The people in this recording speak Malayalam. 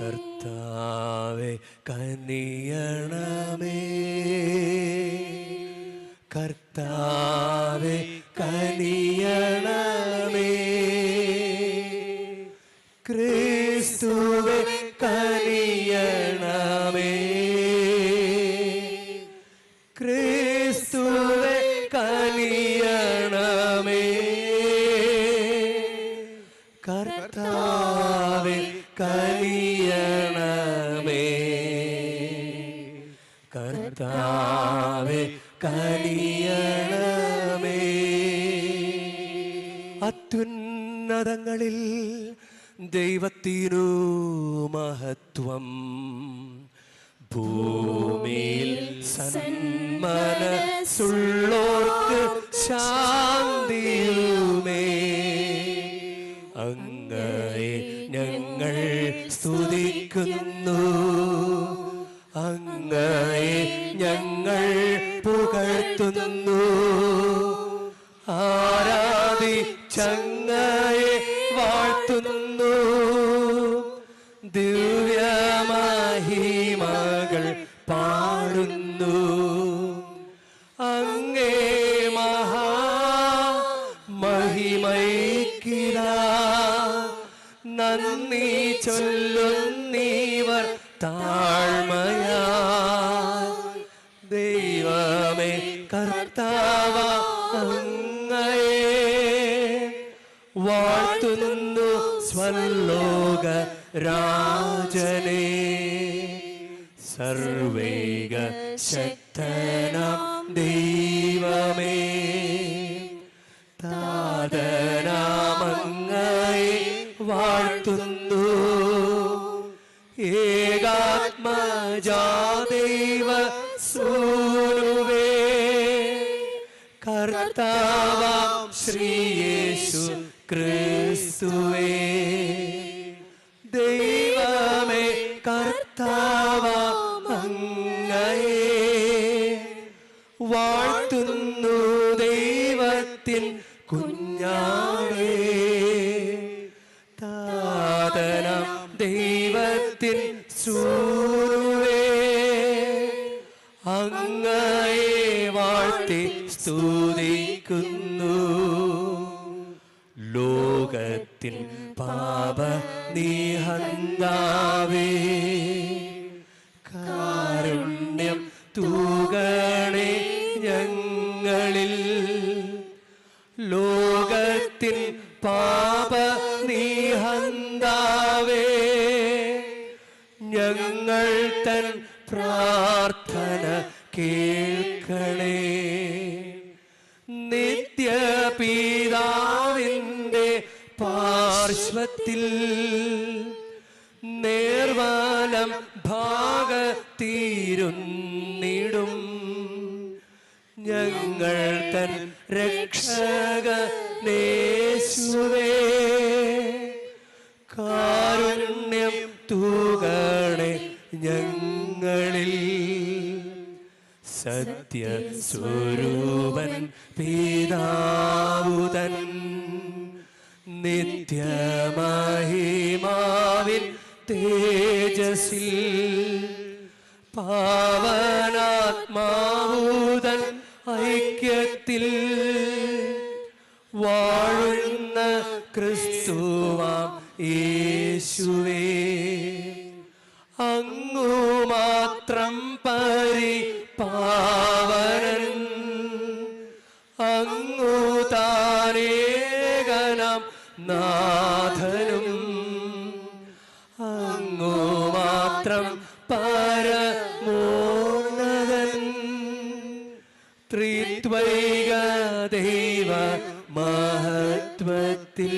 കർത്താവെ കനിയണമേ. കർത്താവെ കനിയണമേ. ക്രിസ്തുവെ കനിയണമേ. ക്രിസ്തുവെ കനിയണമേ. കർത്താവെ കനിയണമേ കർത്താവെ കനിയണമേ. അത്യുന്നതങ്ങളിൽ ദൈവത്തിനു മഹത്വം. ഭൂമിയിൽ സന്മനസുള്ളോർക്ക് ശാന്തിയുമേ. അങ്ങയെ ഞങ്ങൾ സ്തുതിക്കുന്നു. അങ്ങയെ ഞങ്ങൾ പുകഴ്ത്തുന്നു. ആരാധി ചങ്ങയെ വാഴ്ത്തുന്നു. ദിവ്യമഹിമകൾ പാടുന്നു. അങ്ങേ മഹാ മഹിമൈക്കിതാ നന്ദി ചൊല്ലുന്നീവർ ദൈവമേ കർത്താവ അങ്ങയെ വാഴ്ത്തുന്നു സ്വലോക രാജനെ. സർവേക ശക്തനാം ദൈവമേ താതനാമങ്ങയെ വാഴ്ത്തുന്നു. ഏകാത്മജാദൈവ ക്രിസ്തുവേ ദൈവമേ കർത്താവാം അങ്ങയെ വാഴ്ത്തുന്നു ദൈവത്തിൻ കുഞ്ഞാടേ താതനം ദൈവത്തിൻ സൂനുവേ അങ്ങയെ വാഴ്ത്തി സ്തുതിക്കുന്നു ലോകത്തിൻ പാപ നീഹങ്കാവേ കാരുണ്യം തൂകണേ ഞങ്ങളിൽ. ലോകത്തിൽ പാപ നീഹന്താവേ ഞങ്ങൾ തൻ പ്രാർത്ഥന കേൾക്കണേ. നിത്യപിതാവിന്റെ പാർശ്വത്തിൽ നേർവാലം ഭാഗത്തീരുന്നിടും ഞങ്ങൾ തൻ രക്ഷക നേശുവേ കാരുണ്യം തൂകണേ ഞങ്ങളിൽ. സത്യസ്വരൂപൻ പിതാവുതൻ നിത്യമഹിമാവിൻ തേജസിൽ പാവനാത്മാവൂതൻ ഐക്യത്തിൽ വാഴുന്ന ക്രിസ്തുവാം യേശുവേ. അങ്ങു മാത്രം പരിപാവനൻ നാഥനും അങ്ങു മാത്രം പരമോന്നതൻ. ത്രിത്വൈക ദൈവ മഹത്വത്തിൽ